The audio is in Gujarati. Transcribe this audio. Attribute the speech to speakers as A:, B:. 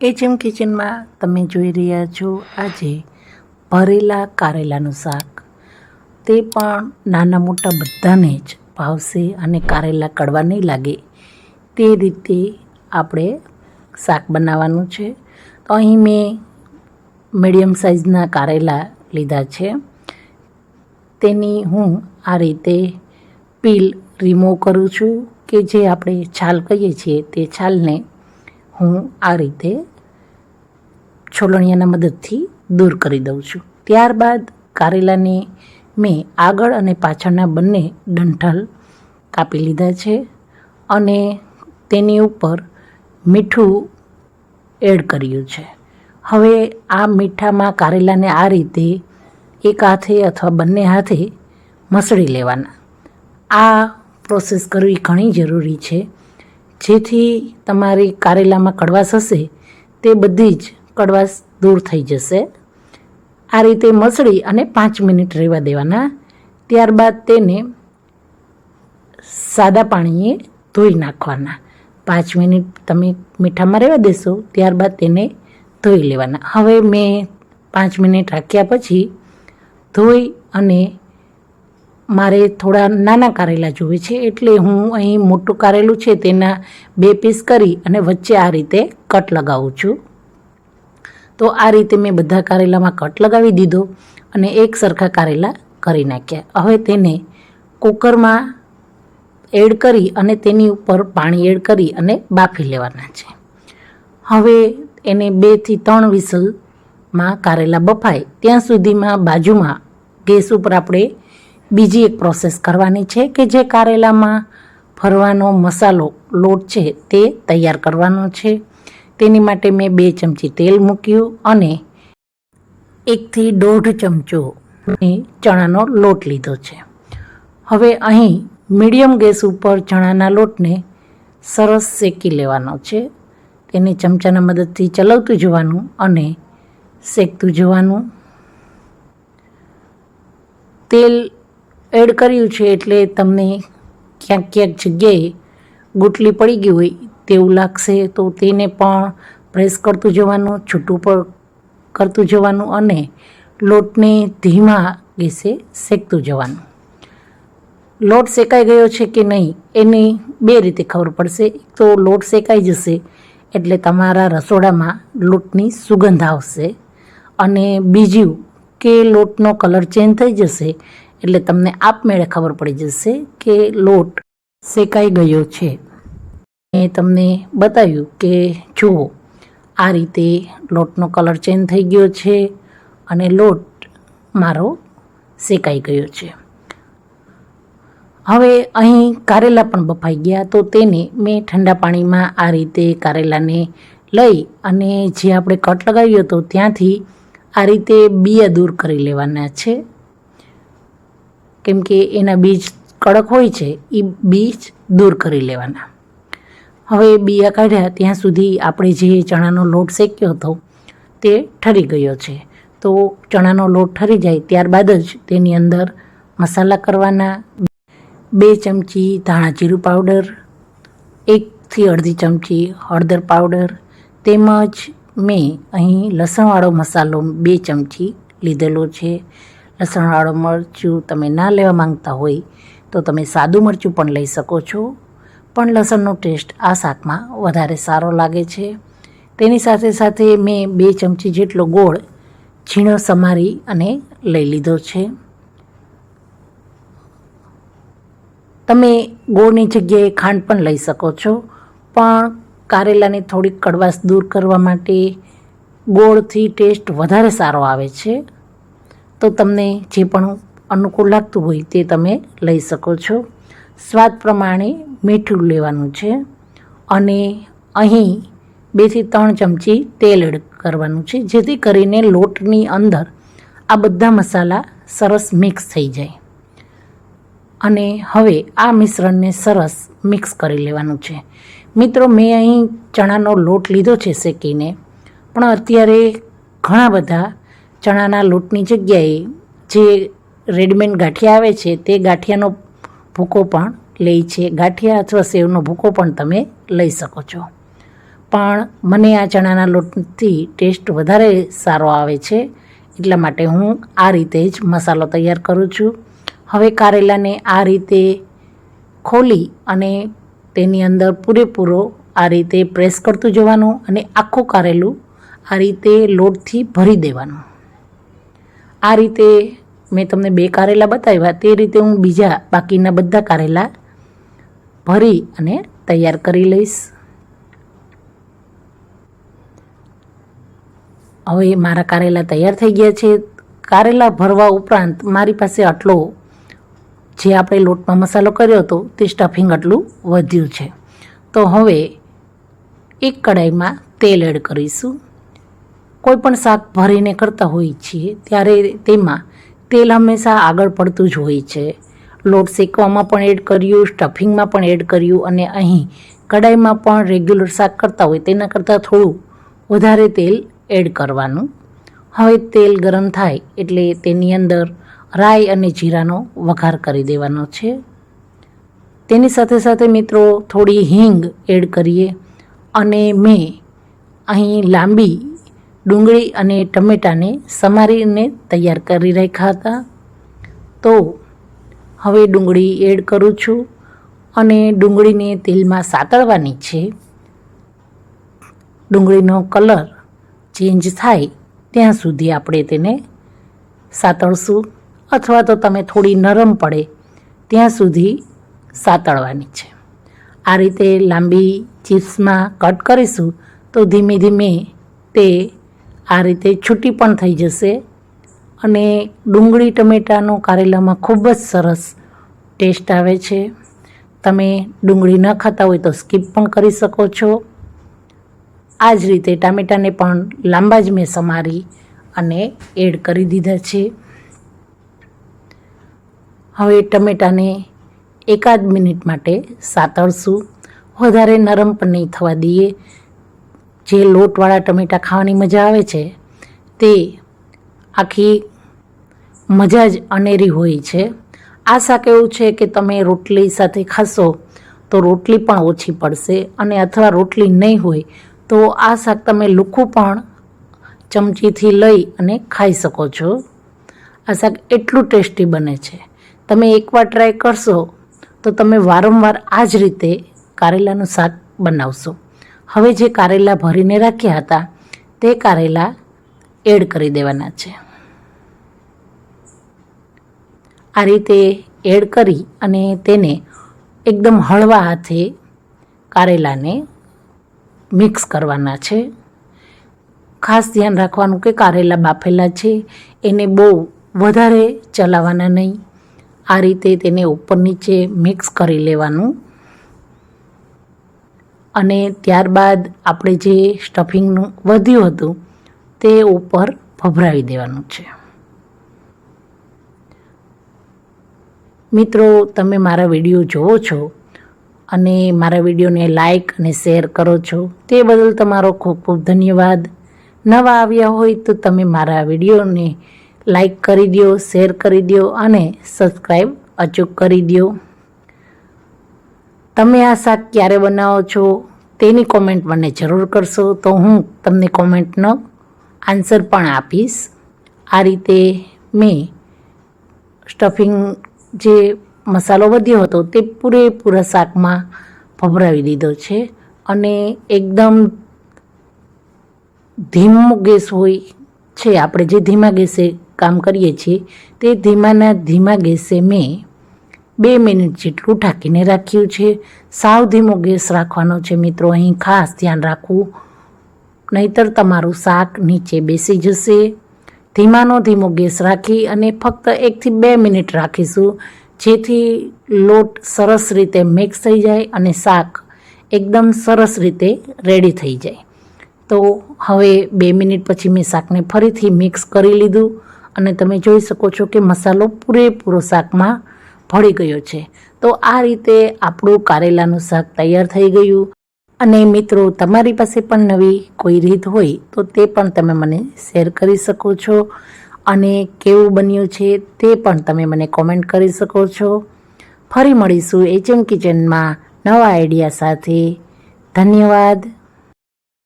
A: એચએમ કિચનમાં તમે જોઈ રહ્યા છો, આજે ભરેલા કારેલાનું શાક. તે પણ નાના મોટા બધાને જ ભાવશે અને કારેલા કડવા નહીં લાગે. તે રીતે આપણે શાક બનાવવાનું છે. તો અહીં મેં મીડિયમ સાઇઝના કારેલા લીધા છે. તેની હું આ રીતે પીલ રિમૂવ કરું છું કે જે આપણે છાલ કહીએ છીએ તે છાલને હું આ રીતે છોલણિયાના મદદથી દૂર કરી દઉં છું. ત્યારબાદ કારેલાને મેં આગળ અને પાછળના બંને ડંઠલ કાપી લીધા છે અને તેની ઉપર મીઠું એડ કર્યું છે. હવે આ મીઠામાં કારેલાને આ રીતે એક હાથે અથવા બંને હાથે મસળી લેવાના. આ પ્રોસેસ કરવી ઘણી જરૂરી છે. જેથી તમારી કારેલામાં કડવાશ હશે, તે બધી જ કડવાશ દૂર થઈ જશે. આ રીતે મસળી અને પાંચ મિનિટ રહેવા દેવાના. ત્યારબાદ તેને સાદા પાણીએ ધોઈ નાખવાના. પાંચ મિનિટ તમે મીઠામાં રહેવા દેશો, ત્યારબાદ તેને ધોઈ લેવાના. હવે મેં પાંચ મિનિટ રાખ્યા પછી ધોઈ અને મારે થોડા નાના કારેલા જોઈએ છે એટલે હું અહીં મોટું કારેલું છે તેના બે પીસ કરી અને વચ્ચે આ રીતે કટ લગાવું છું. તો આ રીતે મેં બધા કારેલામાં કટ લગાવી દીધો અને એક સરખા કારેલા કરી નાખ્યા. હવે તેને કુકરમાં એડ કરી અને તેની ઉપર પાણી એડ કરી અને બાફી લેવાના છે. હવે એને બેથી ત્રણ વિસલમાં કારેલા બફાય. ત્યાં સુધીમાં બાજુમાં ગેસ ઉપર આપણે બીજી એક પ્રોસેસ કરવાની છે કે જે કારેલામાં ફરવાનો મસાલો, લોટ છે તે તૈયાર કરવાનો છે. તેની માટે મેં બે ચમચી તેલ મૂક્યું અને એકથી દોઢ ચમચો ચણાનો લોટ લીધો છે. હવે અહીં મીડિયમ ગેસ ઉપર ચણાના લોટને સરસ શેકી લેવાનો છે. તેને ચમચાના મદદથી ચલાવતું જવાનું અને શેકતું જવાનું. તેલ એડ કર્યું છે એટલે તમને ક્યાંક ક્યાંક જગ્યાએ ગુટલી પડી ગઈ હોય તેવું લાગશે. તો તેને પણ પ્રેસ કરતું જવાનું, છૂટું પર કરતું જવાનું અને લોટને ધીમા ગેસે શેકતું જવાનું. લોટ શેકાઈ ગયો છે કે નહીં, એની બે રીતે ખબર પડશે. તો લોટ શેકાઈ જશે એટલે તમારા રસોડામાં લોટની સુગંધ આવશે અને બીજું કે લોટનો કલર ચેન્જ થઈ જશે એટલે તમને આપમેળે ખબર પડી જશે કે લોટ શેકાઈ ગયો છે. મેં તમને બતાવ્યું કે જુઓ, આ રીતે લોટનો કલર ચેન્જ થઈ ગયો છે અને લોટ મારો શેકાઈ ગયો છે. હવે અહીં કારેલા પણ બફાઈ ગયા, તો તેને મેં ઠંડા પાણીમાં આ રીતે કારેલાને લઈ અને જે આપણે કટ લગાવ્યો હતો ત્યાંથી આ રીતે બિયા દૂર કરી લેવાના છે. કેમ કે એના બીજ કડક હોય છે એ બીજ દૂર કરી લેવાના. હવે બિયા કાઢ્યા, ત્યાં સુધી આપણે જે ચણાનો લોટ શેક્યો હતો, તે ઠરી ગયો છે. તો ચણાનો લોટ ઠરી જાય ત્યારબાદ જ તેની અંદર મસાલા કરવાના, બે ચમચી ધાણા જીરું પાવડર, એકથી અડધી ચમચી હળદર પાવડર, તેમજ મેં અહીં લસણવાળો મસાલો બે ચમચી લીધેલો છે. લસણવાળો મરચું તમે ના લેવા માંગતા હોય તો તમે સાદું મરચું પણ લઈ શકો છો. પણ લસણનો ટેસ્ટ આ શાકમાં વધારે સારો લાગે છે. તેની સાથે સાથે મેં બે ચમચી જેટલો ગોળ ઝીણો સમારી અને લઈ લીધો છે. તમે ગોળની જગ્યાએ ખાંડ પણ લઈ શકો છો, પણ કારેલાની થોડીક કડવાશ દૂર કરવા માટે ગોળથી ટેસ્ટ વધારે સારો આવે છે. તો તમને જે પણ અનુકૂળ લાગતું હોય તે તમે લઈ શકો છો. સ્વાદ પ્રમાણે મીઠું લેવાનું છે અને અહીં બેથી ત્રણ ચમચી તેલ એડ કરવાનું છે, જેથી કરીને લોટની અંદર આ બધા મસાલા સરસ મિક્સ થઈ જાય. અને હવે આ મિશ્રણને સરસ મિક્સ કરી લેવાનું છે. મિત્રો, મેં અહીં ચણાનો લોટ લીધો છે શેકીને, પણ અત્યારે ઘણા બધા ચણાના લોટની જગ્યાએ જે રેડીમેડ ગાંઠિયા આવે છે, તે ગાંઠિયાનો ભૂકો પણ લે છે. ગાંઠિયા અથવા સેવનો ભૂકો પણ તમે લઈ શકો છો. પણ મને આ ચણાના લોટથી ટેસ્ટ વધારે સારો આવે છે, એટલા માટે હું આ રીતે જ મસાલો તૈયાર કરું છું. હવે કારેલાને આ રીતે ખોલી અને તેની અંદર પૂરેપૂરો આ રીતે પ્રેસ કરતું જવાનું અને આખું કારેલું આ રીતે લોટથી ભરી દેવાનું. આ રીતે મેં તમને બે કારેલા બતાવ્યા. તે રીતે હું બીજા બાકીના બધા કારેલા ભરી અને તૈયાર કરી લઈશ. હવે મારા કારેલા તૈયાર થઈ ગયા છે. કારેલા ભરવા ઉપરાંત મારી પાસે આટલો જે આપણે લોટમાં મસાલો કર્યો હતો, તે સ્ટફિંગ આટલું વધ્યું છે. તો હવે એક કડાઈમાં તેલ એડ કરીશું. કોઈ પણ શાક ભરીને કરતા હોઈએ છીએ, ત્યારે તેમાં તેલ હંમેશા આગળ પડતું જ હોય છે. લોટ શેકવામાં પણ એડ કર્યું, સ્ટફિંગમાં પણ એડ કર્યું અને અહીં કડાઈમાં પણ રેગ્યુલર શાક કરતા હોય, તેના કરતાં થોડું વધારે તેલ એડ કરવાનું. હવે તેલ ગરમ થાય એટલે તેની અંદર રાઈ અને જીરાનો વઘાર કરી દેવાનો છે. તેની સાથે સાથે મિત્રો થોડી હિંગ એડ કરીએ અને મેં અહીં લાંબી ડુંગળી અને ટમેટાને સમારીને તૈયાર કરી રાખ્યા હતા. તો હવે ડુંગળી એડ કરું છું અને ડુંગળીને તેલમાં સાતળવાની છે. ડુંગળીનો કલર ચેન્જ થાય ત્યાં સુધી આપણે તેને સાતળશું અથવા તો તમે થોડી નરમ પડે ત્યાં સુધી સાતળવાની છે. આ રીતે લાંબી ચિપ્સમાં કટ કરીશું તો ધીમે ધીમે તે આ રીતે છૂટી પણ થઈ જશે. અને ડુંગળી ટમેટાનું કારેલામાં ખૂબ જ સરસ ટેસ્ટ આવે છે. તમે ડુંગળી ન ખાતા હોય તો સ્કીપ પણ કરી શકો છો. આ જ રીતે ટામેટાને પણ લાંબા જ મેં સમારી અને એડ કરી દીધા છે. હવે ટમેટાને એકાદ મિનિટ માટે સાતળશું. વધારે નરમ પણ નહીં થવા દઈએ. જે લોટવાળા ટમેટાં ખાવાની મજા આવે છે, તે આખી મજા જ અનેરી હોય છે. આ શાક એવું છે કે તમે રોટલી સાથે ખાશો તો રોટલી પણ ઓછી પડશે અને અથવા રોટલી નહીં હોય તો આ શાક તમે લુખું પણ ચમચીથી લઈ અને ખાઈ શકો છો. આ શાક એટલું ટેસ્ટી બને છે. તમે એકવાર ટ્રાય કરશો તો તમે વારંવાર આ જ રીતે કારેલાનું શાક બનાવશો. હવે જે કારેલા ભરીને રાખ્યા હતા, તે કારેલા એડ કરી દેવાના છે. આ રીતે એડ કરી અને તેને એકદમ હળવા હાથે કારેલાને મિક્સ કરવાના છે. ખાસ ધ્યાન રાખવાનું કે કારેલા બાફેલા છે, એને બહુ વધારે ચલાવવાના નહીં. આ રીતે તેને ઉપર નીચે મિક્સ કરી લેવાનું અને ત્યારબાદ આપણે જે સ્ટફિંગનું વધ્યું હતું, તે ઉપર ભભરાવી દેવાનું છે. મિત્રો, તમે મારા વીડિયો જુઓ છો અને મારા વિડીયોને લાઈક અને શેર કરો છો, તે બદલ તમારો ખૂબ ખૂબ ધન્યવાદ. નવા આવ્યા હોય તો તમે મારા વિડીયોને લાઈક કરી દો શેર કરી દો અને સબસ્ક્રાઈબ અચૂક કરી દો તમે આ શાક ક્યારે બનાવો છો તેની કોમેન્ટ મને જરૂર કરશો. તો હું તમને કોમેન્ટનો આન્સર પણ આપીશ. આ રીતે મેં સ્ટફિંગ જે મસાલો વધ્યો હતો તે પૂરેપૂરા શાકમાં ભભરાવી દીધો છે અને એકદમ ધીમો ગેસ હોય છે. આપણે જે ધીમા ગેસે કામ કરીએ છીએ તે ધીમાના ધીમા ગેસે મેં બે મિનિટ જેટલું ઢાંકીને રાખ્યું છે. સાવ ધીમો ગેસ રાખવાનો છે મિત્રો. અહીં ખાસ ધ્યાન રાખવું. નહીતર તમારું શાક નીચે બેસી જશે. ધીમાનો ધીમો ગેસ રાખી અને ફક્ત એકથી બે મિનિટ રાખીશું, જેથી લોટ સરસ રીતે મિક્સ થઈ જાય અને શાક એકદમ સરસ રીતે રેડી થઈ જાય. તો હવે બે મિનિટ પછી મેં શાકને ફરીથી મિક્સ કરી લીધું. અને તમે જોઈ શકો છો કે મસાલો પૂરેપૂરો શાકમાં ભળી ગયો છે. તો આ રીતે આપણું કારેલાનું શાક તૈયાર થઈ ગયું. અને મિત્રો, તમારી પાસે પણ નવી કોઈ રીત હોય તો તે પણ તમે મને શેર કરી શકો છો. અને કેવું બન્યું છે તે પણ તમે મને કોમેન્ટ કરી શકો છો. ફરી મળીશું એચએમ કિચનમાં નવા આઈડિયા સાથે. ધન્યવાદ.